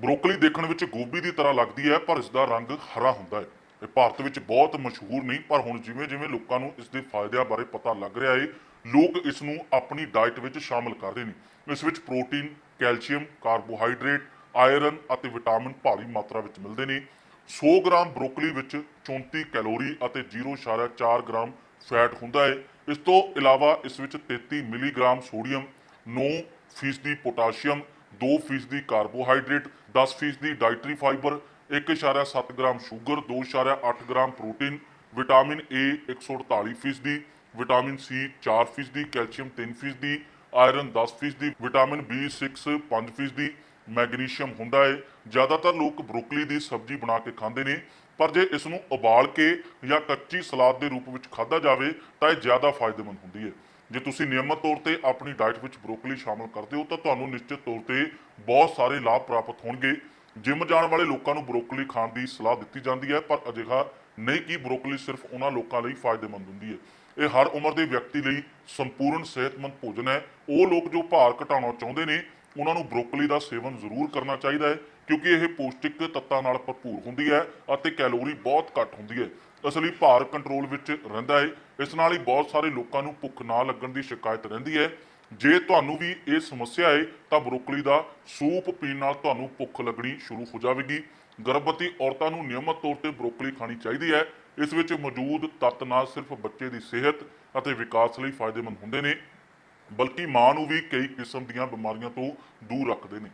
Broccoli ਦੇਖਣ ਵਿੱਚ ਗੋਭੀ ਦੀ ਤਰ੍ਹਾਂ ਲੱਗਦੀ ਹੈ, ਪਰ ਇਸ ਦਾ ਰੰਗ ਹਰਾ ਹੁੰਦਾ ਹੈ। ਇਹ ਭਾਰਤ ਵਿੱਚ ਬਹੁਤ ਮਸ਼ਹੂਰ ਨਹੀਂ, ਪਰ ਹੁਣ ਜਿਵੇਂ-ਜਿਵੇਂ ਲੋਕਾਂ ਨੂੰ ਇਸ ਦੇ ਫਾਇਦਿਆਂ ਬਾਰੇ ਪਤਾ ਲੱਗ ਰਿਹਾ ਹੈ ਲੋਕ ਇਸ ਨੂੰ ਆਪਣੀ ਡਾਈਟ ਵਿੱਚ ਸ਼ਾਮਲ ਕਰ ਰਹੇ ਨੇ। ਇਸ ਵਿੱਚ ਪ੍ਰੋਟੀਨ, ਕੈਲਸ਼ੀਅਮ, ਕਾਰਬੋਹਾਈਡਰੇਟ, ਆਇਰਨ ਅਤੇ ਵਿਟਾਮਿਨ ਭਾਰੀ ਮਾਤਰਾ ਵਿੱਚ ਮਿਲਦੇ ਨੇ। 100 ਗ੍ਰਾਮ ਬਰੋਕਲੀ ਵਿੱਚ 34 ਕੈਲੋਰੀ ਅਤੇ 0.4 ਗ੍ਰਾਮ ਫੈਟ ਹੁੰਦਾ ਹੈ ਇਸ ਤੋਂ ਇਲਾਵਾ ਇਸ ਵਿੱਚ 33 ਮਿਲੀਗ੍ਰਾਮ ਸੋਡੀਅਮ 9 ਫੀਸਦੀ ਪੋਟਾਸ਼ੀਅਮ 2 ਫੀਸਦੀ ਕਾਰਬੋਹਾਈਡਰੇਟ 10 ਫੀਸਦੀ dietary fibre 1.7 gram sugar 2.8 gram protein, vitamin A 148 ਫੀਸਦੀ, ਵਿਟਾਮਿਨ ਸੀ 4 ਫੀਸਦੀ, ਕੈਲਸ਼ੀਅਮ 3 ਫੀਸਦੀ, ਆਇਰਨ 10 ਫੀਸਦੀ, ਵਿਟਾਮਿਨ B6 5 ਫੀਸਦੀ, ਮੈਗਨੀਸ਼ੀਅਮ ਹੁੰਦਾ ਹੈ ਜ਼ਿਆਦਾਤਰ ਲੋਕ ਬਰੋਕਲੀ ਦੀ ਸਬਜ਼ੀ ਬਣਾ ਕੇ ਖਾਂਦੇ ਨੇ, ਪਰ ਜੇ ਇਸ ਨੂੰ ਉਬਾਲ ਕੇ ਜਾਂ ਕੱਚੀ ਸਲਾਦ ਦੇ ਰੂਪ ਵਿੱਚ ਖਾਧਾ ਜਾਵੇ, ਤਾਂ ਇਹ ਜ਼ਿਆਦਾ ਫਾਇਦੇਮੰਦ ਹੁੰਦੀ ਹੈ ਜੇ ਤੁਸੀਂ ਨਿਯਮਤ ਤੌਰ ਤੇ ਆਪਣੀ ਡਾਈਟ ਵਿੱਚ ਬਰੋਕਲੀ ਸ਼ਾਮਲ ਕਰਦੇ ਹੋ, ਤਾਂ ਤੁਹਾਨੂੰ ਨਿਸ਼ਚਿਤ ਤੌਰ ਤੇ ਬਹੁਤ ਸਾਰੇ ਲਾਭ ਪ੍ਰਾਪਤ ਹੋਣਗੇ। ਜਿਮ ਜਾਣ ਵਾਲੇ ਲੋਕਾਂ ਨੂੰ ਬਰੋਕਲੀ ਖਾਣ ਦੀ ਸਲਾਹ ਦਿੱਤੀ ਜਾਂਦੀ ਹੈ, ਪਰ ਅਜਿਹਾ ਨਹੀਂ ਕਿ ਬਰੋਕਲੀ ਸਿਰਫ ਉਹਨਾਂ ਲੋਕਾਂ ਲਈ ਫਾਇਦੇਮੰਦ ਹੁੰਦੀ ਹੈ। ਇਹ ਹਰ ਉਮਰ ਦੇ ਵਿਅਕਤੀ ਲਈ ਸੰਪੂਰਨ ਸਿਹਤਮੰਦ ਭੋਜਨ ਹੈ। ਉਹ ਲੋਕ ਜੋ ਭਾਰ ਘਟਾਉਣਾ ਚਾਹੁੰਦੇ ਨੇ ਉਹਨਾਂ ਨੂੰ ਬਰੋਕਲੀ ਦਾ ਸੇਵਨ ਜ਼ਰੂਰ ਕਰਨਾ ਚਾਹੀਦਾ ਹੈ, ਕਿਉਂਕਿ ਇਹ ਪੌਸ਼ਟਿਕ ਤੱਤਾਂ ਨਾਲ ਭਰਪੂਰ ਹੁੰਦੀ ਹੈ ਅਤੇ ਕੈਲੋਰੀ ਬਹੁਤ ਘੱਟ ਹੁੰਦੀ ਹੈ। ਇਸ ਲਈ ਭਾਰ ਕੰਟਰੋਲ ਵਿੱਚ ਰਹਿੰਦਾ ਹੈ। ਇਸ ਨਾਲ ਹੀ ਬਹੁਤ ਸਾਰੇ ਲੋਕਾਂ ਨੂੰ ਭੁੱਖ ਨਾ ਲੱਗਣ ਦੀ ਸ਼ਿਕਾਇਤ ਰਹਿੰਦੀ ਹੈ। ਜੇ ਤੁਹਾਨੂੰ ਵੀ ਇਹ ਸਮੱਸਿਆ ਹੈ, ਤਾਂ ਬਰੋਕਲੀ ਦਾ ਸੂਪ ਪੀਣ ਨਾਲ ਤੁਹਾਨੂੰ ਭੁੱਖ ਲੱਗਣੀ ਸ਼ੁਰੂ ਹੋ ਜਾਵੇਗੀ। ਗਰਭਵਤੀ ਔਰਤਾਂ ਨੂੰ ਨਿਯਮਤ ਤੌਰ ਤੇ ਬਰੋਕਲੀ ਖਾਣੀ ਚਾਹੀਦੀ ਹੈ। ਇਸ ਵਿੱਚ ਮੌਜੂਦ ਤੱਤ ਨਾ ਸਿਰਫ ਬੱਚੇ ਦੀ ਸਿਹਤ ਅਤੇ ਵਿਕਾਸ ਲਈ ਫਾਇਦੇਮੰਦ ਹੁੰਦੇ ਨੇ। ਬਲਕਿ ਮਾਂ ਨੂੰ ਵੀ ਕਈ ਕਿਸਮ ਦੀਆਂ ਬਿਮਾਰੀਆਂ ਤੋਂ ਦੂਰ ਰੱਖਦੇ ਨੇ।